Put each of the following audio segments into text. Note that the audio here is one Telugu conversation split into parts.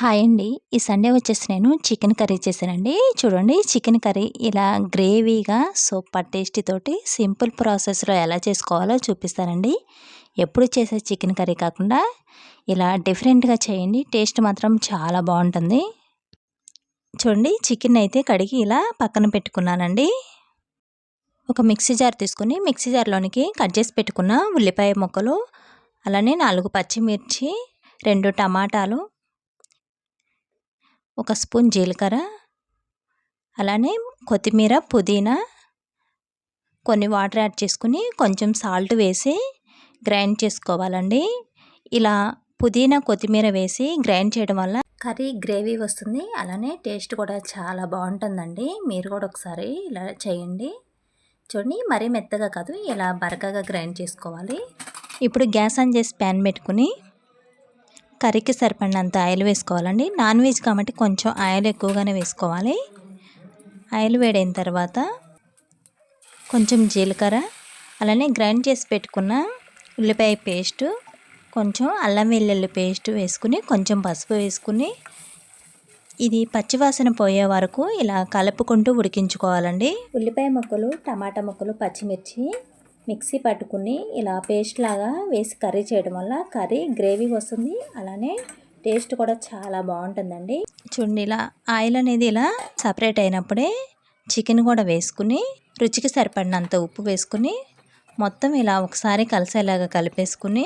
హాయ్ అండి. ఈ సండే వచ్చేసి నేను చికెన్ కర్రీ చేశానండి. చూడండి చికెన్ కర్రీ ఇలా గ్రేవీగా సూపర్ టేస్టీ తోటి సింపుల్ ప్రాసెస్లో ఎలా చేసుకోవాలో చూపిస్తానండి. ఎప్పుడు చేసే చికెన్ కర్రీ కాకుండా ఇలా డిఫరెంట్గా చేయండి. టేస్ట్ మాత్రం చాలా బాగుంటుంది. చూడండి చికెన్ అయితే కడిగి ఇలా పక్కన పెట్టుకున్నానండి. ఒక మిక్సీ జార్ తీసుకుని మిక్సీ జార్లోనికి కట్ చేసి పెట్టుకున్న ఉల్లిపాయ ముక్కలు అలానే నాలుగు పచ్చిమిర్చి రెండు టమాటాలు ఒక స్పూన్ జీలకర్ర అలానే కొత్తిమీర పుదీనా కొన్ని వాటర్ యాడ్ చేసుకుని కొంచెం సాల్ట్ వేసి గ్రైండ్ చేసుకోవాలండి. ఇలా పుదీనా కొత్తిమీర వేసి గ్రైండ్ చేయడం వల్ల కర్రీ గ్రేవీ వస్తుంది. అలానే టేస్ట్ కూడా చాలా బాగుంటుందండి. మీరు కూడా ఒకసారి ఇలా చేయండి. చూడండి మరీ మెత్తగా కాదు ఇలా బరకగా గ్రైండ్ చేసుకోవాలి. ఇప్పుడు గ్యాస్ ఆన్ చేసి ప్యాన్ పెట్టుకుని కర్రీకి సరిపడినంత ఆయిల్ వేసుకోవాలండి. నాన్ వెజ్ కాబట్టి కొంచెం ఆయిల్ ఎక్కువగానే వేసుకోవాలి. ఆయిల్ వేడైన తర్వాత కొంచెం జీలకర్ర అలానే గ్రైండ్ చేసి పెట్టుకున్న ఉల్లిపాయ పేస్టు కొంచెం అల్లం వెల్లుల్లి పేస్ట్ వేసుకుని కొంచెం పసుపు వేసుకుని ఇది పచ్చివాసన పోయే వరకు ఇలా కలుపుకుంటూ ఉడికించుకోవాలండి. ఉల్లిపాయ ముక్కలు టమాటా ముక్కలు పచ్చిమిర్చి మిక్సీ పట్టుకుని ఇలా పేస్ట్ లాగా వేసి కర్రీ చేయడం వల్ల కర్రీ గ్రేవీ వస్తుంది. అలానే టేస్ట్ కూడా చాలా బాగుంటుందండి. చూడండి ఇలా ఆయిల్ అనేది ఇలా సపరేట్ అయినప్పుడే చికెన్ కూడా వేసుకుని రుచికి సరిపడినంత ఉప్పు వేసుకుని మొత్తం ఇలా ఒకసారి కలిసేలాగా కలిపేసుకుని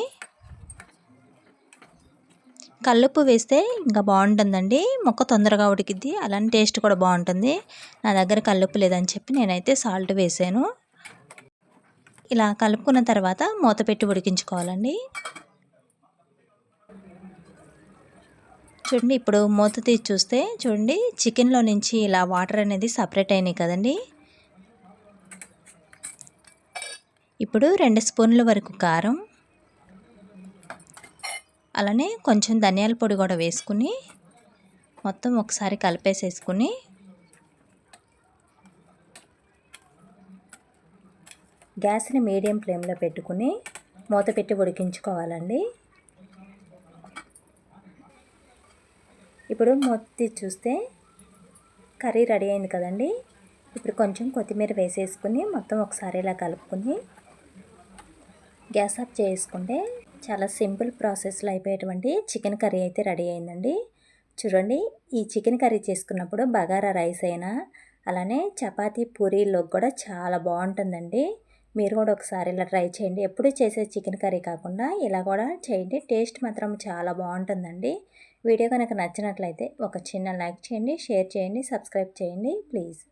కల్లుప్పు వేస్తే ఇంకా బాగుంటుందండి. మొక్క తొందరగా ఉడికిద్ది. అలానే టేస్ట్ కూడా బాగుంటుంది. నా దగ్గర కల్లుప్పు లేదని చెప్పి నేనైతే సాల్ట్ వేసాను. ఇలా కలుపుకున్న తర్వాత మూత పెట్టి ఉడికించుకోవాలండి. చూడండి ఇప్పుడు మూత తీసి చూస్తే చూడండి చికెన్లో నుంచి ఇలా వాటర్ అనేది సపరేట్ అయినాయి కదండి. ఇప్పుడు రెండు స్పూన్ల వరకు కారం అలానే కొంచెం ధనియాల పొడి కూడా వేసుకుని మొత్తం ఒకసారి కలిపేసేసుకుని గ్యాస్ని మీడియం ఫ్లేమ్లో పెట్టుకుని మూత పెట్టి ఉడికించుకోవాలండి. ఇప్పుడు మూత చూస్తే కర్రీ రెడీ అయింది కదండి. ఇప్పుడు కొంచెం కొత్తిమీర వేసేసుకుని మొత్తం ఒకసారి ఇలా కలుపుకుని గ్యాస్ ఆఫ్ చేసుకుంటే చాలా సింపుల్ ప్రాసెస్లో అయిపోయేటువంటి చికెన్ కర్రీ అయితే రెడీ అయిందండి. చూడండి ఈ చికెన్ కర్రీ చేసుకున్నప్పుడు బగారా రైస్ అయినా అలానే చపాతీ పూరీలో కూడా చాలా బాగుంటుందండి. మీరు కూడా ఒకసారి ఇలా ట్రై చేయండి. ఎప్పుడు చేసే చికెన్ కర్రీ కాకుండా ఇలా కూడా చేయండి. టేస్ట్ మాత్రం చాలా బాగుంటుందండి. వీడియో కనుక నచ్చినట్లయితే ఒక చిన్న లైక్ చేయండి షేర్ చేయండి సబ్స్క్రైబ్ చేయండి ప్లీజ్.